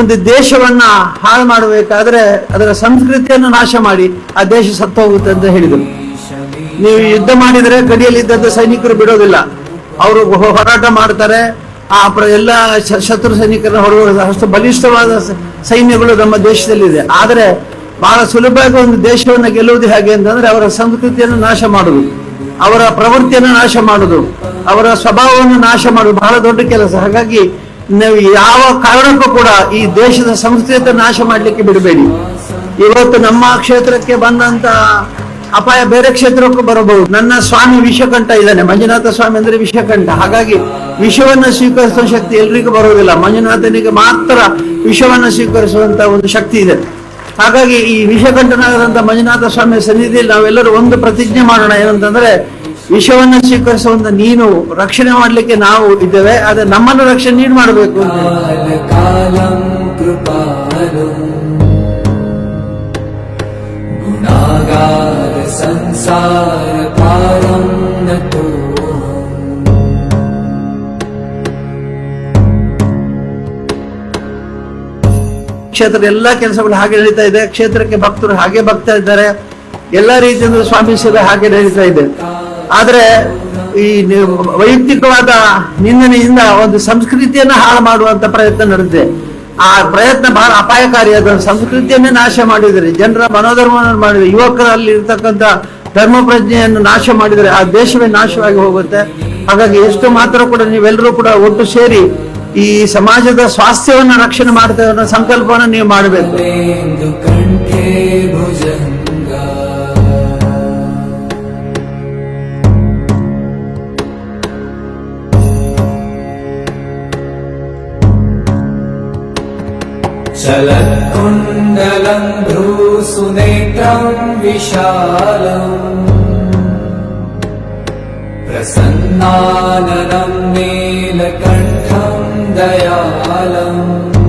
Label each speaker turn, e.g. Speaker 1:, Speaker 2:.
Speaker 1: ಒಂದು ದೇಶವನ್ನ ಹಾಳು ಮಾಡಬೇಕಾದ್ರೆ ಅದರ ಸಂಸ್ಕೃತಿಯನ್ನು ನಾಶ ಮಾಡಿ ಆ ದೇಶ ಸತ್ತು ಹೋಗುತ್ತೆ ಅಂತ ಹೇಳಿದರು. ನೀವು ಯುದ್ಧ ಮಾಡಿದರೆ ಗಡಿಯಲ್ಲಿದ್ದಂತ ಸೈನಿಕರು ಬಿಡೋದಿಲ್ಲ. ಅವರು ಹೋರಾಟ ಮಾಡ್ತಾರೆ. ಆ ಎಲ್ಲ ಶತ್ರು ಸೈನಿಕರನ್ನ ಹೊರಗಡೆ ಅಷ್ಟು ಬಲಿಷ್ಠವಾದ ಸೈನ್ಯಗಳು ನಮ್ಮ ದೇಶದಲ್ಲಿದೆ. ಆದರೆ ಬಹಳ ಸುಲಭವಾಗಿ ಒಂದು ದೇಶವನ್ನು ಗೆಲ್ಲುವುದು ಹೇಗೆ ಅಂತಂದ್ರೆ ಅವರ ಸಂಸ್ಕೃತಿಯನ್ನು ನಾಶ ಮಾಡುದು. ಅವರ ಪ್ರವೃತ್ತಿಯನ್ನು ನಾಶ ಮಾಡುದು. ಅವರ ಸ್ವಭಾವವನ್ನು ನಾಶ ಮಾಡುದು. ಬಹಳ ದೊಡ್ಡ ಕೆಲಸ. ಹಾಗಾಗಿ ನೀವು ಯಾವ ಕಾರಣಕ್ಕೂ ಕೂಡ ಈ ದೇಶದ ಸಂಸ್ಕೃತಿ ನಾಶ ಮಾಡಲಿಕ್ಕೆ ಬಿಡಬೇಡಿ. ಇವತ್ತು ನಮ್ಮ ಕ್ಷೇತ್ರಕ್ಕೆ ಬಂದಂತ ಅಪಾಯ ಬೇರೆ ಕ್ಷೇತ್ರಕ್ಕೂ ಬರಬಹುದು. ನನ್ನ ಸ್ವಾಮಿ ವಿಷಕಂಠ ಇದ್ದಾನೆ. ಮಂಜುನಾಥ ಸ್ವಾಮಿ ಅಂದ್ರೆ ವಿಷಕಂಠ ಹಾಗಾಗಿ ವಿಷವನ್ನ ಸ್ವೀಕರಿಸುವ ಶಕ್ತಿ ಎಲ್ರಿಗೂ ಬರುವುದಿಲ್ಲ. ಮಂಜುನಾಥನಿಗೆ ಮಾತ್ರ ವಿಷವನ್ನ ಸ್ವೀಕರಿಸುವಂತ ಒಂದು ಶಕ್ತಿ ಇದೆ. ಹಾಗಾಗಿ ಈ ವಿಷಕಂಠನಾದಂತ ಮಂಜುನಾಥ ಸ್ವಾಮಿ ಸನ್ನಿಧಿಯಲ್ಲಿ ನಾವೆಲ್ಲರೂ ಒಂದು ಪ್ರತಿಜ್ಞೆ ಮಾಡೋಣ. ಏನಂತಂದ್ರೆ ವಿಷವನ್ನು ಸ್ವೀಕರಿಸುವಂತ ನೀನು ರಕ್ಷಣೆ ಮಾಡಲಿಕ್ಕೆ ನಾವು ಇದ್ದೇವೆ ಆದ್ರೆ ನಮ್ಮನ್ನು ರಕ್ಷಣೆ ನೀನು ಮಾಡಬೇಕು
Speaker 2: ಸಂಸಾರ
Speaker 1: ಕ್ಷೇತ್ರದ ಎಲ್ಲಾ ಕೆಲಸಗಳು ಹಾಗೆ ನಡೀತಾ ಇದೆ ಕ್ಷೇತ್ರಕ್ಕೆ ಭಕ್ತರು ಹಾಗೆ ಬಗ್ತಾ ಇದ್ದಾರೆ ಎಲ್ಲಾ ರೀತಿಯಿಂದ ಸ್ವಾಮಿ ಸೇವೆ ಹಾಗೆ ನಡೀತಾ ಇದೆ. ಆದ್ರೆ ಈ ವೈಯಕ್ತಿಕವಾದ ನಿಂದನೆಯಿಂದ ಒಂದು ಸಂಸ್ಕೃತಿಯನ್ನ ಹಾಳು ಮಾಡುವಂತ ಪ್ರಯತ್ನ ನಡೆದಿದೆ. ಆ ಪ್ರಯತ್ನ ಬಹಳ ಅಪಾಯಕಾರಿ. ಅದರ ಸಂಸ್ಕೃತಿಯನ್ನೇ ನಾಶ ಮಾಡಿದರೆ, ಜನರ ಮನೋಧರ್ಮವನ್ನು ಮಾಡಿದರೆ, ಯುವಕರಲ್ಲಿ ಇರ್ತಕ್ಕಂಥ ಧರ್ಮ ಪ್ರಜ್ಞೆಯನ್ನು ನಾಶ ಮಾಡಿದರೆ ಆ ದೇಶವೇ ನಾಶವಾಗಿ ಹೋಗುತ್ತೆ. ಹಾಗಾಗಿ ಎಷ್ಟು ಮಾತ್ರ ಕೂಡ ನೀವೆಲ್ಲರೂ ಕೂಡ ಒಟ್ಟು ಸೇರಿ ಈ ಸಮಾಜದ ಸ್ವಾಸ್ಥ್ಯವನ್ನು ರಕ್ಷಣೆ ಮಾಡ್ತೇವೆ ಅನ್ನೋ ಸಂಕಲ್ಪವನ್ನು ನೀವು ಮಾಡಬೇಕು.
Speaker 2: चलत्कुण्डलम् भ्रूसुनेत्रम् विशालम् प्रसन्नाननम् नीलकण्ठम् दयालम्।